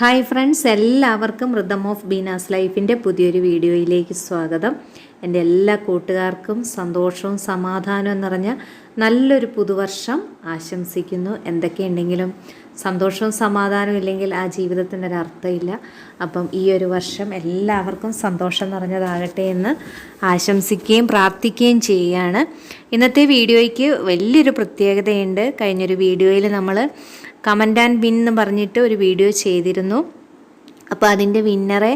Hi friends എല്ലാവർക്കും rhythm of Beena's ലൈഫിന്റെ പുതിയൊരു വീഡിയോയിലേക്ക് സ്വാഗതം. എന്റെ എല്ലാ കൂട്ടുകാർക്കും സന്തോഷവും സമാധാനവും നിറഞ്ഞ നല്ലൊരു പുതുവർഷം ആശംസിക്കുന്നു. എന്തൊക്കെയുണ്ടെങ്കിലും സന്തോഷവും സമാധാനവും ഇല്ലെങ്കിൽ ആ അർത്ഥമില്ല. അപ്പം ഈ ഒരു വർഷം എല്ലാവർക്കും സന്തോഷം നിറഞ്ഞതാകട്ടെ എന്ന് ആശംസിക്കുകയും പ്രാർത്ഥിക്കുകയും ചെയ്യുകയാണ്. ഇന്നത്തെ വീഡിയോയ്ക്ക് വലിയൊരു പ്രത്യേകതയുണ്ട്. കഴിഞ്ഞൊരു വീഡിയോയിൽ നമ്മൾ കമന്റ് ആൻഡ് വിൻ എന്ന് പറഞ്ഞിട്ട് ഒരു വീഡിയോ ചെയ്തിരുന്നു. അപ്പോൾ അതിന്റെ വിന്നറെ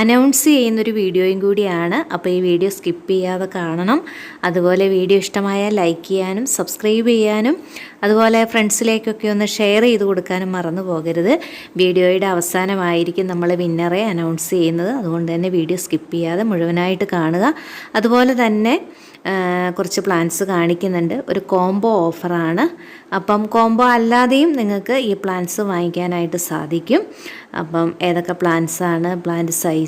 അനൗൺസ് ചെയ്യുന്നൊരു വീഡിയോയും കൂടിയാണ്. അപ്പോൾ ഈ വീഡിയോ സ്കിപ്പ് ചെയ്യാതെ കാണണം. അതുപോലെ വീഡിയോ ഇഷ്ടമായാൽ ലൈക്ക് ചെയ്യാനും സബ്സ്ക്രൈബ് ചെയ്യാനും അതുപോലെ ഫ്രണ്ട്സിലേക്കൊക്കെ ഒന്ന് ഷെയർ ചെയ്ത് കൊടുക്കാനും മറന്നു പോകരുത്. വീഡിയോയുടെ അവസാനമായിരിക്കും നമ്മൾ വിന്നറെ അനൗൺസ് ചെയ്യുന്നത്. അതുകൊണ്ട് തന്നെ വീഡിയോ സ്കിപ്പ് ചെയ്യാതെ മുഴുവനായിട്ട് കാണുക. അതുപോലെ തന്നെ കുറച്ച് പ്ലാൻസ് കാണിക്കുന്നുണ്ട്. ഒരു കോംബോ ഓഫറാണ് അപ്പം കോംബോ അല്ലാതെയും നിങ്ങൾക്ക് ഈ പ്ലാൻസ് വാങ്ങിക്കാനായിട്ട് സാധിക്കും. അപ്പം ഏതൊക്കെ പ്ലാൻസാണ് പ്ലാന്റ് സൈസ്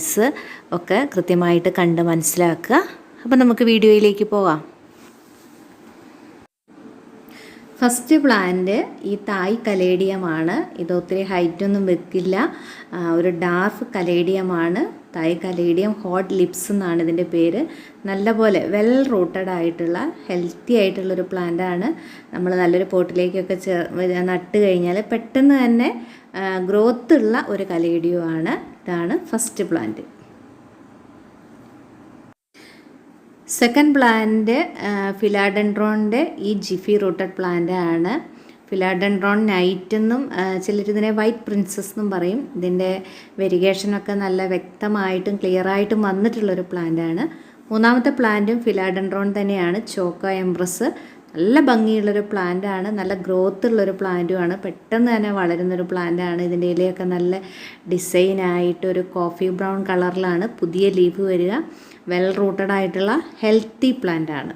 ഒക്കെ കൃത്യമായിട്ട് കണ്ട് മനസ്സിലാക്കുക. അപ്പം നമുക്ക് വീഡിയോയിലേക്ക് പോവാം ഫസ്റ്റ് പ്ലാന്റ് ഈ തായ് കലേഡിയമാണ്. ഇത് ഒത്തിരി ഹൈറ്റൊന്നും വെക്കില്ല. ഒരു ഡാർഫ് കലേഡിയമാണ്. തായ് കലേഡിയം ഹോട്ട് ലിപ്സ് എന്നാണ് ഇതിന്റെ പേര്. നല്ലപോലെ വെൽ റൂട്ടഡ് ആയിട്ടുള്ള ഹെൽത്തി ആയിട്ടുള്ളൊരു പ്ലാന്റാണ് നമ്മൾ നല്ലൊരു പോട്ടിലേക്കൊക്കെ ചേർ നട്ട് കഴിഞ്ഞാൽ പെട്ടെന്ന് തന്നെ ഗ്രോത്ത് ഉള്ള ഒരു കലേഡിയോ ആണ് ഇതാണ് ഫസ്റ്റ് പ്ലാന്റ്. സെക്കൻഡ് പ്ലാന്റ് ഫിലാഡൻഡ്രോണിന്റെ ഈ ജിഫി റൂട്ടഡ് പ്ലാന്റ് ആണ്. ഫിലാഡൻഡ്രോൺ നൈറ്റ് എന്നും ചിലരിതിനെ വൈറ്റ് പ്രിൻസസ് എന്നും പറയും. ഇതിന്റെ വെരിഗേഷനൊക്കെ നല്ല വ്യക്തമായിട്ടും ക്ലിയറായിട്ടും വന്നിട്ടുള്ളൊരു പ്ലാന്റ് ആണ്. മൂന്നാമത്തെ പ്ലാന്റും ഫിലാഡൻഡ്രോൺ തന്നെയാണ് ചോക്ക എംബ്രസ് നല്ല ഭംഗിയുള്ളൊരു പ്ലാന്റ് ആണ് നല്ല ഗ്രോത്ത് ഉള്ളൊരു പ്ലാന്റുമാണ് പെട്ടെന്ന് തന്നെ വളരുന്നൊരു പ്ലാന്റ് ആണ് ഇതിന്റെ ഇലയൊക്കെ നല്ല ഡിസൈൻ ആയിട്ട് ഒരു കോഫി ബ്രൗൺ കളറിലാണ് പുതിയ ലീഫ് വരിക. വെൽ റൂട്ടഡ് ആയിട്ടുള്ള ഹെൽത്തി പ്ലാന്റ് ആണ്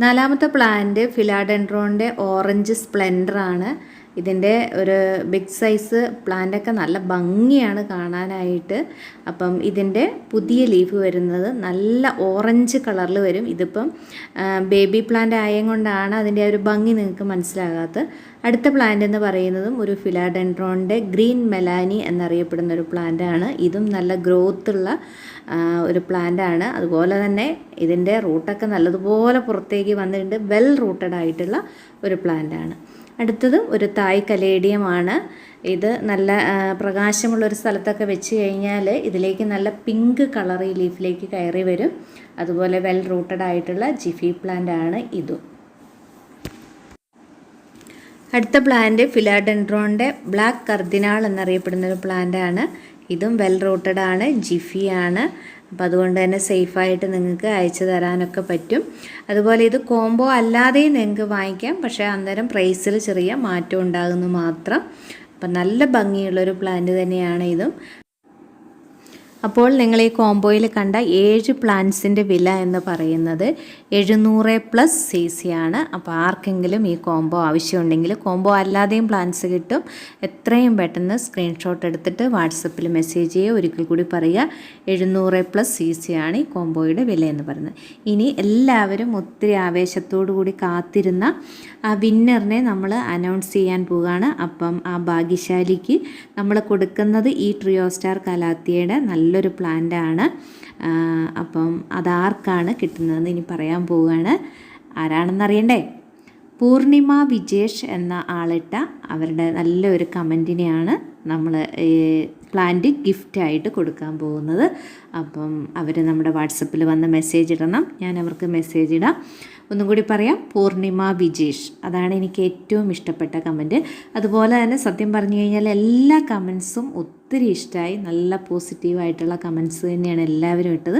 നാലാമത്തെ പ്ലാന്റ് ഫിലാഡെൻഡ്രോണിന്റെ ഓറഞ്ച് സ്പ്ലെൻഡർ ആണ് ഇതിന്റെ ഒരു ബിഗ് സൈസ് പ്ലാന്റൊക്കെ നല്ല ഭംഗിയാണ് കാണാനായിട്ട്. അപ്പം ഇതിന്റെ പുതിയ ലീഫ് വരുന്നത് നല്ല ഓറഞ്ച് കളറിൽ വരും. ഇതിപ്പം ബേബി പ്ലാന്റ് ആയതുകൊണ്ടാണ് അതിന്റെ ഒരു ഭംഗി നിങ്ങൾക്ക് മനസ്സിലാകാത്തത്. അടുത്ത പ്ലാന്റ് എന്ന് പറയുന്നതും ഒരു ഫിലാഡെൻഡ്രോണിന്റെ ഗ്രീൻ മെലാനി എന്നറിയപ്പെടുന്ന ഒരു പ്ലാന്റ് ആണ്. ഇതും നല്ല ഗ്രോത്ത് ഉള്ള ഒരു പ്ലാന്റ് ആണ്. അതുപോലെ തന്നെ ഇതിന്റെ റൂട്ടൊക്കെ നല്ലതുപോലെ പുറത്തേക്ക് വന്നിട്ടുണ്ട്. വെൽ റൂട്ടഡ് ആയിട്ടുള്ള ഒരു പ്ലാന്റ് ആണ്. അടുത്തത് ഒരു തായ് കലേഡിയമാണ്. ഇത് നല്ല പ്രകാശമുള്ളൊരു സ്ഥലത്തൊക്കെ വെച്ച് കഴിഞ്ഞാൽ ഇതിലേക്ക് നല്ല പിങ്ക് കളർ ഈ ലീഫിലേക്ക് കയറി വരും. അതുപോലെ വെൽ റൂട്ടഡ് ആയിട്ടുള്ള ജിഫി പ്ലാന്റ് ആണ് ഇതും. അടുത്ത പ്ലാന്റ് ഫിലാഡെൻഡ്രോണിന്റെ ബ്ലാക്ക് കർദിനാൾ എന്നറിയപ്പെടുന്ന ഒരു പ്ലാന്റ് ആണ്. ഇതും വെൽ റൂട്ടഡ് ആണ് ജിഫിയാണ്. അപ്പോൾ അതുകൊണ്ട് തന്നെ സേഫായിട്ട് നിങ്ങൾക്ക് അയച്ചു തരാനൊക്കെ പറ്റും. അതുപോലെ ഇത് കോംബോ അല്ലാതെയും നിങ്ങൾക്ക് വാങ്ങിക്കാം. പക്ഷേ അന്നേരം പ്രൈസിൽ ചെറിയ മാറ്റം ഉണ്ടാകുന്നു മാത്രം. അപ്പം നല്ല ഭംഗിയുള്ളൊരു പ്ലാന്റ് തന്നെയാണ് ഇതും. അപ്പോൾ നിങ്ങൾ ഈ കോംബോയിൽ കണ്ട ഏഴ് പ്ലാന്റ്സിന്റെ വില എന്ന് പറയുന്നത് എഴുന്നൂറ് പ്ലസ് സി സി ആണ്. അപ്പോൾ ആർക്കെങ്കിലും ഈ കോംബോ ആവശ്യമുണ്ടെങ്കിൽ കോംബോ അല്ലാതെയും പ്ലാന്റ്സ് കിട്ടും. എത്രയും പെട്ടെന്ന് സ്ക്രീൻഷോട്ട് എടുത്തിട്ട് വാട്സപ്പിൽ മെസ്സേജ് ചെയ്യുക ഒരിക്കൽ കൂടി പറയുക എഴുന്നൂറ് പ്ലസ് സി സി ആണ് ഈ കോംബോയുടെ വില എന്ന് പറയുന്നത്. ഇനി എല്ലാവരും ഒത്തിരി ആവേശത്തോടു കൂടി കാത്തിരുന്ന ആ വിന്നറിനെ നമ്മൾ അനൗൺസ് ചെയ്യാൻ പോവുകയാണ്. അപ്പം ആ ഭാഗ്യശാലിക്ക് നമ്മൾ കൊടുക്കുന്നത് ഈ ട്രിയോ സ്റ്റാർ കലാത്തിയുടെ നല്ലൊരു പ്ലാന്റാണ്. അപ്പം അതാർക്കാണ് കിട്ടുന്നതെന്ന് ഇനി പറയാൻ പോവുകയാണ്. ആരാണെന്നറിയണ്ടേ? പൂർണിമ വിജേഷ് എന്ന ആളിട്ട അവരുടെ നല്ലൊരു കമന്റിനെയാണ് നമ്മൾ പ്ലാന്റ് ഗിഫ്റ്റായിട്ട് കൊടുക്കാൻ പോകുന്നത്. അപ്പം അവർ നമ്മുടെ വാട്സപ്പിൽ വന്ന് മെസ്സേജ് ഇടണം. ഞാൻ അവർക്ക് മെസ്സേജ് ഇടാം. ഒന്നും കൂടി പറയാം. പൂർണിമ വിജേഷ്. അതാണ് എനിക്ക് ഏറ്റവും ഇഷ്ടപ്പെട്ട കമന്റ് അതുപോലെ തന്നെ സത്യം പറഞ്ഞു കഴിഞ്ഞാൽ എല്ലാ കമൻസും ഒത്തിരി ഇഷ്ടമായി നല്ല പോസിറ്റീവായിട്ടുള്ള കമൻസ് തന്നെയാണ് എല്ലാവരും ഇട്ടത്.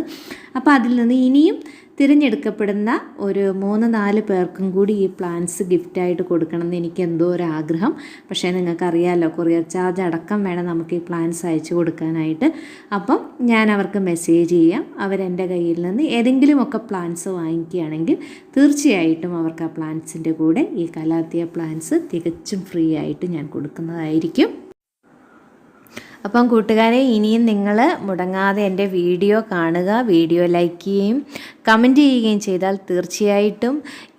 അപ്പോൾ അതിൽ നിന്ന് ഇനിയും തിരഞ്ഞെടുക്കപ്പെടുന്ന ഒരു മൂന്ന് നാല് പേർക്കും കൂടി ഈ പ്ലാൻസ് ഗിഫ്റ്റായിട്ട് കൊടുക്കണമെന്ന് എനിക്ക് എന്തോ ഒരു ആഗ്രഹം പക്ഷേ നിങ്ങൾക്കറിയാമല്ലോ കൊറിയർ ചാർജ് അടക്കം വേണം നമുക്ക് ഈ പ്ലാന്റ്സ് അയച്ചു കൊടുക്കാനായിട്ട്. അപ്പം ഞാൻ അവർക്ക് മെസ്സേജ് ചെയ്യാം. അവരെന്റെ കയ്യിൽ നിന്ന് ഏതെങ്കിലുമൊക്കെ പ്ലാന്റ്സ് വാങ്ങിക്കുകയാണെങ്കിൽ തീർച്ചയായിട്ടും അവർക്ക് ആ പ്ലാൻസിന്റെ കൂടെ ഈ കലാത്തിയ പ്ലാന്റ്സ് തികച്ചും ഫ്രീ ആയിട്ട് ഞാൻ കൊടുക്കുന്നതായിരിക്കും. അപ്പം കൂട്ടുകാരെ ഇനിയും നിങ്ങൾ മുടങ്ങാതെ എന്റെ വീഡിയോ കാണുക വീഡിയോ ലൈക്ക് ചെയ്യുകയും കമന്റ് ചെയ്യുകയും ചെയ്താൽ തീർച്ചയായിട്ടും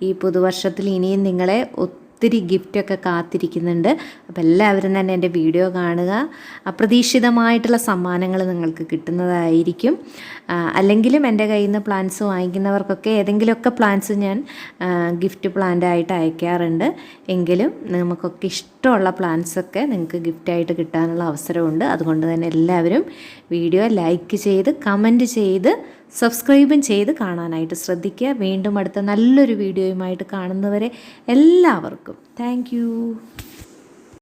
ഈ പുതുവർഷത്തിൽ ഇനിയും നിങ്ങളെ ഒത്തിരി ഗിഫ്റ്റൊക്കെ കാത്തിരിക്കുന്നുണ്ട്. അപ്പോൾ എല്ലാവരും തന്നെ എന്റെ വീഡിയോ കാണുക. അപ്രതീക്ഷിതമായിട്ടുള്ള സമ്മാനങ്ങൾ നിങ്ങൾക്ക് കിട്ടുന്നതായിരിക്കും. അല്ലെങ്കിലും എന്റെ കയ്യിൽ നിന്ന് പ്ലാൻസ് വാങ്ങിക്കുന്നവർക്കൊക്കെ ഏതെങ്കിലുമൊക്കെ പ്ലാൻസ് ഞാൻ ഗിഫ്റ്റ് പ്ലാന്റ് ആയിട്ട് അയക്കാറുണ്ട്. എങ്കിലും നമുക്കൊക്കെ ഇഷ്ടമുള്ള പ്ലാന്റ്സൊക്കെ നിങ്ങൾക്ക് ഗിഫ്റ്റായിട്ട് കിട്ടാനുള്ള അവസരമുണ്ട്. അതുകൊണ്ട് തന്നെ എല്ലാവരും വീഡിയോ ലൈക്ക് ചെയ്ത് കമന്റ് ചെയ്ത് സബ്സ്ക്രൈബും ചെയ്ത് കാണാനായിട്ട് ശ്രദ്ധിക്കുക. വീണ്ടും അടുത്ത നല്ലൊരു വീഡിയോയുമായിട്ട് കാണുന്നവരെ എല്ലാവർക്കും. താങ്ക്